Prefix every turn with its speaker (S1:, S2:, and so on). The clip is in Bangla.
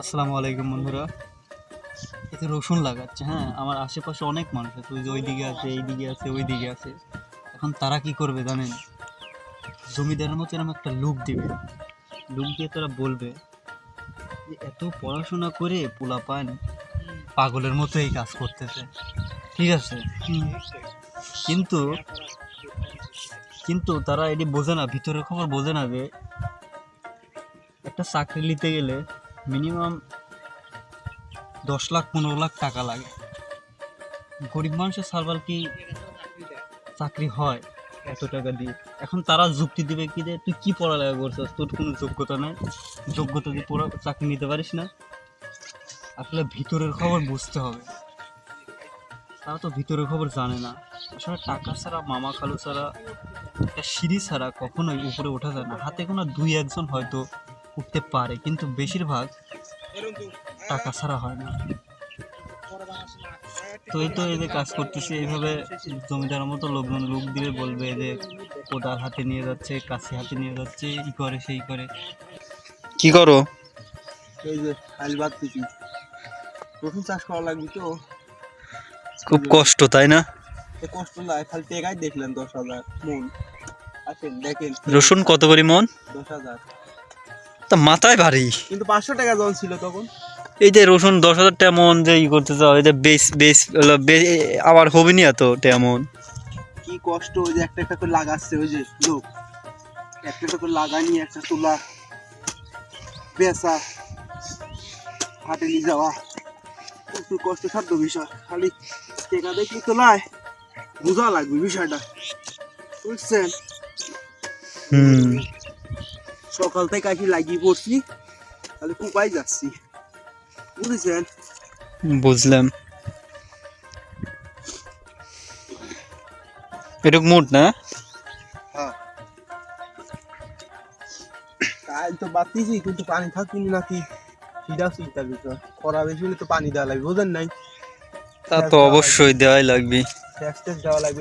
S1: আসসালামু আলাইকুম বন্ধুরা। এতে রসুন লাগাচ্ছে হ্যাঁ? আমার আশেপাশে অনেক মানুষ আছে, ওই যে ওই দিকে আছে এই দিকে আছে ওই দিকে আছে। এখন তারা কি করবে জানেন? জমিদারের মতো এরকম একটা লুক দিবে। লুক দিয়ে তারা বলবে যে, এত পড়াশোনা করে পোলা পান পাগলের মতো এই কাজ করতেছে। ঠিক আছে? কিন্তু কিন্তু তারা এটি বোঝে না, ভিতরের খবর বোঝে না যে, একটা চাকরি নিতে গেলে মিনিমাম দশ লাখ, পনেরো লাখ টাকা লাগে। গরিব মানুষের সার্ভার কি চাকরি হয় এত টাকা দিয়ে? এখন তারা যুক্তি দিবে কি যে, তুই কি পড়ালেখা করছিস? তোর কোনো যোগ্যতা নাই। যোগ্যতা দিয়ে পড়া, চাকরি নিতে পারিস না। আসলে ভিতরের খবর বুঝতে হবে। তারা তো ভিতরের খবর জানে না। আসলে টাকা ছাড়া, মামা খালু ছাড়া, একটা সিঁড়ি ছাড়া কখনোই উপরে ওঠা যায় না। হাতে কোনো দুই একজন হয়তো উঠতে পারে কিন্তু বেশিরভাগ টাকা ছাড়া হয় না। তো এই তো এই যে কাজ করতেছি এইভাবে জমিদার মতো লোকজন লোক দিলে বলবে যে কোদাল হাতে নিয়ে যাচ্ছে কাছে হাতে নিয়ে যাচ্ছে ই করে সেই করে।
S2: কি করো?
S3: এই যে আল বাদ দিবি রসুন চাষ করা লাগবে তো।
S2: খুব কষ্ট তাই না?
S3: এ কষ্ট নাই খালি টেকাই দেখলেন দশ হাজার মন। আসেন দেখেন।
S2: রসুন কত করে মন?
S3: দশ হাজার।
S2: তা মাথায় ভারী।
S3: কিন্তু পাঁচশো টাকা যখন ছিল তখন?
S2: এই যে রসুন দশ হাজার টাকা মন যে ই করতে চাও এই যে বেশ বেশ বে- আবার হবে নি এত টাকা মন।
S3: কি কষ্ট ওই যে একটা একটা করে লাগাচ্ছে ওই যে লোক। একটা একটা করে লাগানি একটা তোলা বেচা হাটে নিয়ে যাওয়া। একটু কষ্ট সাধ্য বিষয়। খালি টেকা দেখলি তোলায় বোঝা লাগবে বিষয়টা। বুঝছেন?
S2: হুম।
S3: সকাল থেকে আসি লাগিয়ে পড়ছি। তাহলে কুপাই যাচ্ছি। বুঝেছেন?
S2: বুঝলাম। এটুক মুড না?
S3: হ্যাঁ। কাল তো বাতিছি কিন্তু পানি থাকিনি নাকি সেটাও চিন্তার বিষয় খরা বেশি হলে তো পানি দেওয়া লাগবে বোঝেন নাই?
S2: তা তো অবশ্যই দেওয়াই লাগবে।
S3: দেওয়া লাগবে।